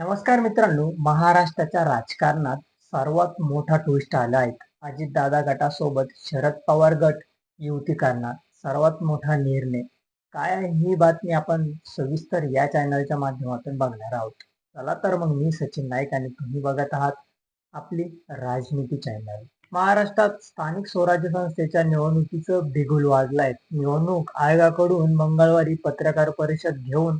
नमस्कार मित्रांनो महाराष्ट्राच्या राजकारणात सर्वात मोठा ट्विस्ट आला आहे. अजितदादा गटासोबत शरद पवार गट युती करणार सर्वात मोठा निर्णय. काय आहे ही बातमी आपण सविस्तर या चॅनलच्या माध्यमातून बघणार आहोत. चला तर मग मी सचिन नाईक आणि तुम्ही बघत आहात आपली राजनीती चॅनल महाराष्ट्रात स्थानिक स्वराज्य संस्थेच्या निवडणुकीचं बिगुल वाजलाय. निवडणूक आयोगाकडून मंगळवारी पत्रकार परिषद घेऊन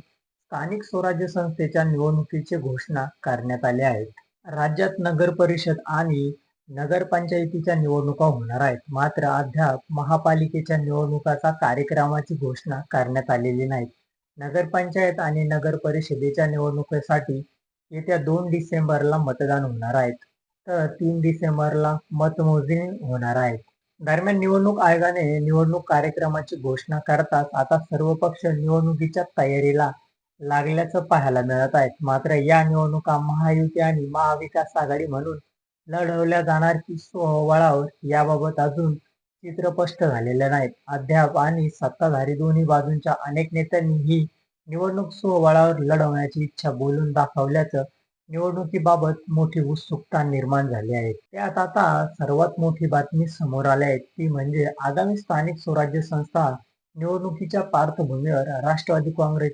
स्थानिक स्वराज्य संस्थेच्या निवडणुकीची घोषणा करण्यात आल्या आहेत. राज्यात नगर परिषद आणि नगरपंचायतीच्या निवडणुका होणार आहेत. मात्र अद्याप महापालिकेच्या निवडणुकाचा कार्यक्रमाची घोषणा करण्यात आलेली नाही. नगरपंचायत आणि नगर परिषदेच्या निवडणुकीसाठी येत्या दोन डिसेंबरला मतदान होणार आहेत तर तीन डिसेंबरला मतमोजणी होणार आहेत दरम्यान निवडणूक आयोगाने निवडणूक कार्यक्रमाची घोषणा करताच आता सर्व पक्ष निवडणुकीच्या तयारीला लागल्याचं पाहायला मिळत आहेत. मात्र या निवडणुका महायुती आणि महाविकास आघाडी म्हणून लढवल्या जाणार की सोहळावर याबाबत अजून चित्र स्पष्ट झालेले नाहीत अद्याप आणि सत्ताधारी दोन्ही बाजूंच्या अनेक नेत्यांनी ही निवडणूक सोहळावर लढवण्याची इच्छा बोलून दाखवल्याचं निवडणुकीबाबत मोठी उत्सुकता निर्माण झाली आहे. त्यात आता सर्वात मोठी बातमी समोर आली आहे. ती म्हणजे आगामी स्थानिक स्वराज्य संस्था निवडणुकीच्या पार्श्वभूमीवर राष्ट्रवादी काँग्रेस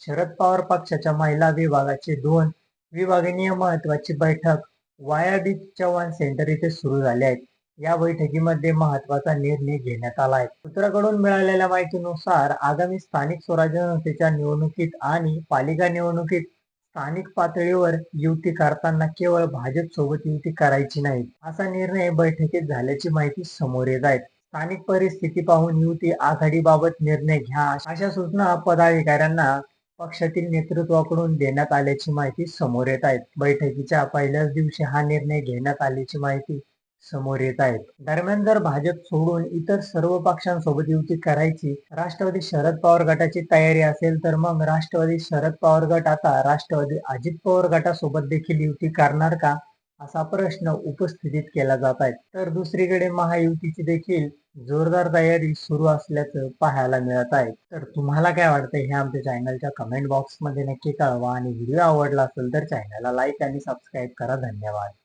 शरद पवार पक्षाच्या महिला विभागाची दोन विभागीय महत्वाची बैठक वायाडी चव्हाण सेंटर इथे सुरू झाली आहे या बैठकीमध्ये महत्त्वाचा निर्णय घेण्यात आला आहे. सूत्राकडून मिळालेल्या माहितीनुसार आगामी स्थानिक स्वराज्य संस्थेच्या निवडणुकीत आणि पालिका निवडणुकीत स्थानिक पातळीवर युती करताना केवळ भाजप सोबत युती करायची नाही असा निर्णय बैठकीत झाल्याची माहिती समोर येत आहे. स्थानिक परिस्थिती पाहून युती आघाडीबाबत निर्णय घ्या अशा सूचना पदाधिकाऱ्यांना पक्षातील नेतृत्वाकडून देण्यात आल्याची माहिती समोर येत आहेत बैठकीच्या पहिल्याच दिवशी हा निर्णय घेण्यात आल्याची माहिती समोर येत आहेत दरम्यान जर भाजप सोडून इतर सर्व पक्षांसोबत युती करायची राष्ट्रवादी शरद पवार गटाची तयारी असेल तर मग राष्ट्रवादी शरद पवार गट आता राष्ट्रवादी अजित पवार गटासोबत देखील युती करणार का? असा प्रश्न उपस्थितीत केला जात आहे. तर दुसरीकडे महायुतीची देखील जोरदार तयारी सुरू असल्याचं पाहायला मिळत आहे. तर तुम्हाला काय वाटतं हे आमच्या चॅनलच्या कमेंट बॉक्समध्ये नक्की कळवा आणि व्हिडिओ आवडला असेल तर चॅनलला लाईक आणि सबस्क्राईब करा. धन्यवाद.